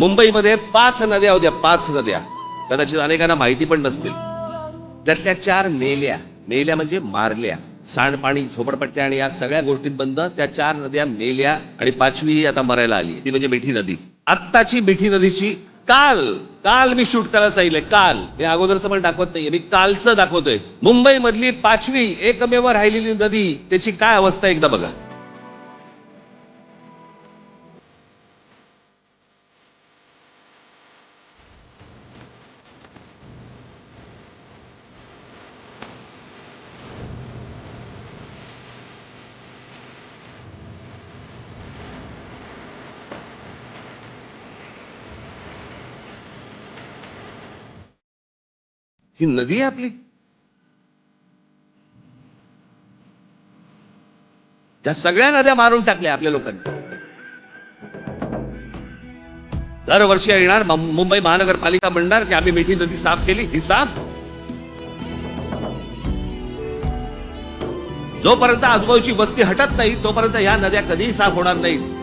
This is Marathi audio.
मुंबईमध्ये पाच नद्या होत्या पाच नद्या. कदाचित अनेकांना माहिती पण नसतील. त्यातल्या चार मेल्या. मेल्या म्हणजे मारल्या. सांडपाणी झोपडपट्ट्या आणि या सगळ्या गोष्टीत बंद त्या चार नद्या मेल्या आणि पाचवी आता मरायला आली. ती म्हणजे मिठी नदी. आत्ताची मिठी नदीची काल काल मी शूट करायला सांगितलंय काल. मी अगोदरचं पण दाखवत नाहीये मी कालचं दाखवतोय. मुंबईमधली पाचवी एकमेव राहिलेली नदी त्याची काय अवस्था आहे एकदा बघा. ही नदी आहे आपली त्या सगळ्या नद्या मारून टाकल्या आपल्या लोकांनी दरवर्षी येणार मुंबई महानगरपालिका म्हणणार की आम्ही मिठी नदी साफ केली ही साफ जोपर्यंत आजूबाजूची वस्ती हटत नाही तोपर्यंत ह्या नद्या कधीही साफ होणार नाहीत